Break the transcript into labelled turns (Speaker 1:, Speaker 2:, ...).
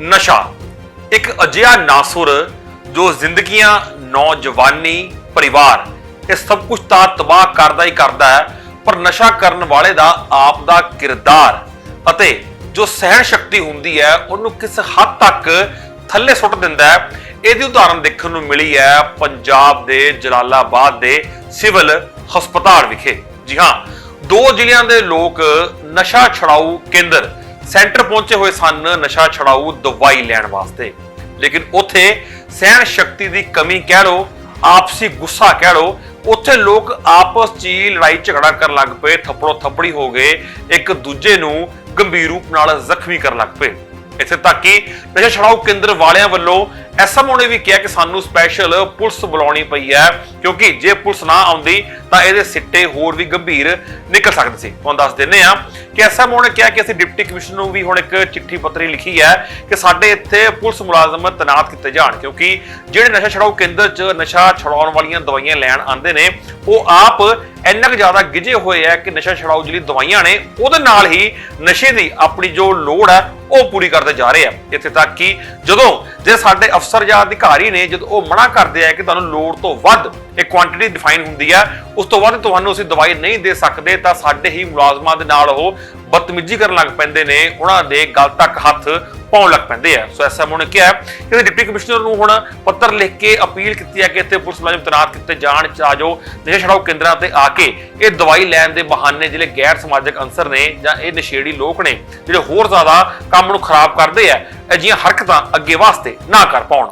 Speaker 1: ਨਸ਼ਾ। ਇੱਕ ਅਜਿਹਾ ਨਾਸੁਰ ਜੋ ਜ਼ਿੰਦਗੀਆਂ, ਨੌਜਵਾਨੀ, ਪਰਿਵਾਰ, ਇਹ ਸਭ ਕੁਝ ਤਾਂ ਤਬਾਹ ਕਰਦਾ ਹੀ ਕਰਦਾ ਹੈ, ਪਰ ਨਸ਼ਾ ਕਰਨ ਵਾਲੇ ਦਾ ਆਪ ਦਾ ਕਿਰਦਾਰ ਅਤੇ ਜੋ ਸਹਿਣ ਸ਼ਕਤੀ ਹੁੰਦੀ ਹੈ, ਉਹਨੂੰ ਕਿਸ ਹੱਦ ਤੱਕ ਥੱਲੇ ਸੁੱਟ ਦਿੰਦਾ ਹੈ, ਇਹਦੀ ਉਦਾਹਰਨ ਦੇਖਣ ਨੂੰ ਮਿਲੀ ਹੈ ਪੰਜਾਬ ਦੇ ਜਲਾਲਾਬਾਦ ਦੇ ਸਿਵਲ ਹਸਪਤਾਲ ਵਿਖੇ। ਜੀ ਹਾਂ, ਦੋ ਜ਼ਿਲ੍ਹਿਆਂ ਦੇ ਲੋਕ ਨਸ਼ਾ ਛਡਾਊ ਕੇਂਦਰ ਸੈਂਟਰ ਪਹੁੰਚੇ ਹੋਏ ਸਨ, ਨਸ਼ਾ ਛਡਾਊ ਦਵਾਈ ਲੈਣ ਵਾਸਤੇ। ਲੇਕਿਨ ਉੱਥੇ ਸਹਿਣ ਸ਼ਕਤੀ ਦੀ ਕਮੀ ਕਹਿ ਲੋ ਆਪਸੀ ਗੁੱਸਾ ਕਹਿ ਲੋ ਉੱਥੇ ਲੋਕ ਆਪਸ 'ਚ ਹੀ ਲੜਾਈ ਝਗੜਾ ਕਰਨ ਲੱਗ ਪਏ, ਥੱਪੜੋ ਥੱਪੜੀ ਹੋ ਗਏ, ਇੱਕ ਦੂਜੇ ਨੂੰ ਗੰਭੀਰ ਰੂਪ ਨਾਲ ਜ਼ਖਮੀ ਕਰਨ ਲੱਗ ਪਏ। ਇੱਥੇ ਤੱਕ ਕਿ ਨਸ਼ਾ ਛੁਡਾਊ ਕੇਂਦਰ ਵਾਲਿਆਂ ਵੱਲੋਂ ਐਸਐਮਓ ਨੇ ਵੀ ਕਿਹਾ ਕਿ ਸਾਨੂੰ ਸਪੈਸ਼ਲ ਪੁਲਿਸ ਬੁਲਾਉਣੀ ਪਈ ਹੈ, ਕਿਉਂਕਿ ਜੇ ਪੁਲਿਸ ਨਾ ਆਉਂਦੀ ਤਾਂ ਇਹਦੇ ਸਿੱਟੇ ਹੋਰ ਵੀ ਗੰਭੀਰ ਨਿਕਲ ਸਕਦੇ ਸੀ। ਤੁਹਾਨੂੰ ਦੱਸ ਦਿੰਨੇ ਆ ਕਿ ਐਸਐਮਓ ਨੇ ਕਿਹਾ ਕਿ ਅਸੀਂ ਡਿਪਟੀ ਕਮਿਸ਼ਨਰ ਨੂੰ ਵੀ ਹੁਣ ਇੱਕ ਚਿੱਠੀ ਪੱਤਰੀ ਲਿਖੀ ਹੈ ਕਿ ਸਾਡੇ ਇੱਥੇ ਪੁਲਿਸ ਮੁਲਾਜ਼ਮ ਤੈਨਾਤ ਕੀਤੇ ਜਾਣ, ਕਿਉਂਕਿ ਜਿਹੜੇ ਨਸ਼ਾ ਛੁਡਾਊ ਕੇਂਦਰ 'ਚ ਨਸ਼ਾ ਛੁਡਾਉਣ ਵਾਲੀਆਂ ਦਵਾਈਆਂ ਲੈਣ ਆਉਂਦੇ ਨੇ, ਉਹ ਆਪ ਇੰਨਾ ਕੁ ਜ਼ਿਆਦਾ ਗਿਜੇ ਹੋਏ ਆ ਕਿ ਨਸ਼ਾ ਛਡਾਊ ਜਿਹੜੀ ਦਵਾਈਆਂ ਨੇ, ਉਹਦੇ ਨਾਲ ਹੀ ਨਸ਼ੇ ਦੀ ਆਪਣੀ ਜੋ ਲੋੜ ਹੈ ਉਹ ਪੂਰੀ ਕਰਦੇ ਜਾ ਰਹੇ ਆ। ਇੱਥੇ ਤੱਕ ਕਿ ਜਦੋਂ ਜੇ ਸਾਡੇ ਅਫਸਰ ਜਾਂ ਅਧਿਕਾਰੀ ਨੇ ਜਦੋਂ ਉਹ ਮਨਾ ਕਰਦੇ ਆ ਕਿ ਤੁਹਾਨੂੰ ਲੋੜ ਤੋਂ ਵੱਧ ਇਹ ਕੁਆਂਟੀਟੀ ਡਿਫਾਈਨ ਹੁੰਦੀ ਆ, ਉਸ ਤੋਂ ਵੱਧ ਤੁਹਾਨੂੰ ਅਸੀਂ ਦਵਾਈ ਨਹੀਂ ਦੇ ਸਕਦੇ, ਤਾਂ ਸਾਡੇ ਹੀ ਮੁਲਾਜ਼ਮਾਂ ਦੇ ਨਾਲ ਉਹ ਬਦਤਮੀਜ਼ੀ ਕਰਨ ਲੱਗ ਪੈਂਦੇ ਨੇ, ਉਹਨਾਂ ਦੇ ਗਲ ਤੱਕ ਹੱਥ ਪਾਉਣ ਲੱਗ ਪੈਂਦੇ ਆ। ਸੋ ਐਸਐਮਓ ਨੇ ਕਿਹਾ ਕਿ ਡਿਪਟੀ ਕਮਿਸ਼ਨਰ ਨੂੰ ਹੁਣ ਪੱਤਰ ਲਿਖ ਕੇ ਅਪੀਲ ਕੀਤੀ ਹੈ ਕਿ ਇੱਥੇ ਪੁਲਿਸ ਮੁਲਾਜ਼ਮ ਤੈਨਾਤ ਕੀਤੇ ਜਾਣ ਤਾਂ ਜੋ ਨਸ਼ਾ ਛਡਾਓ ਕੇਂਦਰਾਂ ਤੇ ਆ ਕੇ ਇਹ ਦਵਾਈ ਲੈਣ ਦੇ ਬਹਾਨੇ ਜਿਹੜੇ ਗੈਰ ਸਮਾਜਿਕ ਅੰਸਰ ਨੇ ਜਾਂ ਇਹ ਨਸ਼ੇੜੀ ਲੋਕ ਨੇ, ਜਿਹੜੇ ਹੋਰ ਜ਼ਿਆਦਾ ਕੰਮ ਨੂੰ ਖਰਾਬ ਕਰਦੇ ਆ, ਅਜਿਹੀਆਂ ਹਰਕਤਾਂ ਅੱਗੇ ਵਾਸਤੇ ਨਾ ਕਰ ਪਾਉਣ।